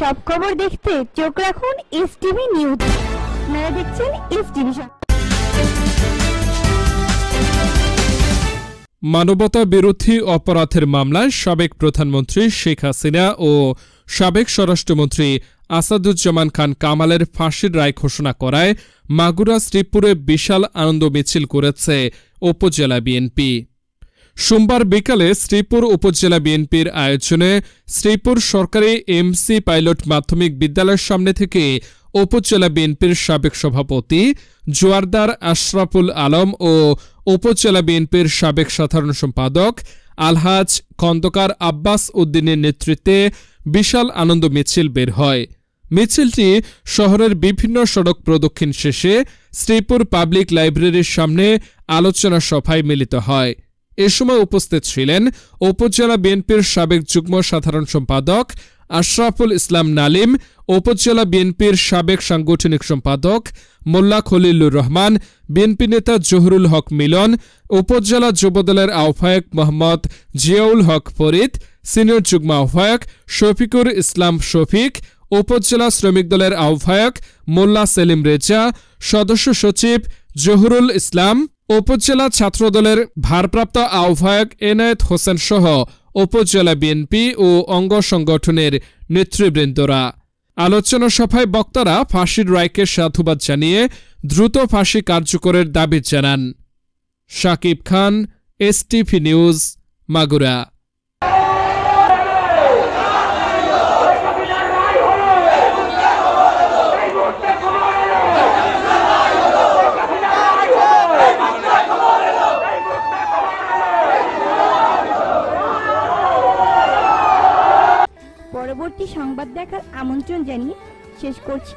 সব খবর দেখতে চোখ রাখুন এস টিভি নিউজ। আপনারা দেখছেন এস টিভি মানবতা বিরোধী অপরাধের মামলায় সাবেক প্রধানমন্ত্রী শেখ হাসিনা ও সাবেক স্বরাষ্ট্রমন্ত্রী আসাদুজ্জামান খান কামালের ফাঁসির রায় ঘোষণা করায় মাগুরা শ্রীপুরে বিশাল আনন্দ মিছিল করেছে উপজেলা বিএনপি। সোমবার বিকালে শ্রীপুর উপজেলা বিএনপির আয়োজনে শ্রীপুর সরকারি এমসি পাইলট মাধ্যমিক বিদ্যালয়ের সামনে থেকে উপজেলা বিএনপির সাবেক সভাপতি জোয়ারদার আশরাফুল আলম ও উপজেলা বিএনপির সাবেক সাধারণ সম্পাদক আলহাজ খন্দকার আব্বাস উদ্দিনের নেতৃত্বে বিশাল আনন্দ মিছিল বের হয়। মিছিলটি শহরের বিভিন্ন সড়ক প্রদক্ষিণ শেষে শ্রীপুর পাবলিক লাইব্রেরির সামনে আলোচনা সভায় মিলিত হয়। এ সময় উপস্থিত ছিলেন উপজেলা বিএনপির সাবেক যুগ্ম সাধারণ সম্পাদক আশরাফুল ইসলাম নালিম, উপজেলা বিএনপির সাবেক সাংগঠনিক সম্পাদক মোল্লা খলিলুর রহমান, বিএনপি নেতা জহুরুল হক মিলন, উপজেলা যুবদলের আহ্বায়ক মোহাম্মদ জিয়াউল হক ফরিদ, সিনিয়র যুগ্ম আহ্বায়ক শফিকুর ইসলাম শফিক, উপজেলা শ্রমিক দলের আহ্বায়ক মোল্লা সেলিম রেজা, সদস্য সচিব জহুরুল ইসলাম উপজেলা ছাত্রদলের ভারপ্রাপ্ত আহ্বায়ক এনায়েত হোসেন সহ উপজেলা বিএনপি ও অঙ্গ সংগঠনের নেতৃবৃন্দরা। আলোচনা সভায় বক্তারা ফাঁসির রায়কে সাধুবাদ জানিয়ে দ্রুত ফাঁসি কার্যকরের দাবি জানান। Shakib Khan, STV news, Magura. পরবর্তী সংবাদ দেখার আমন্ত্রণ জানিয়ে শেষ করছি।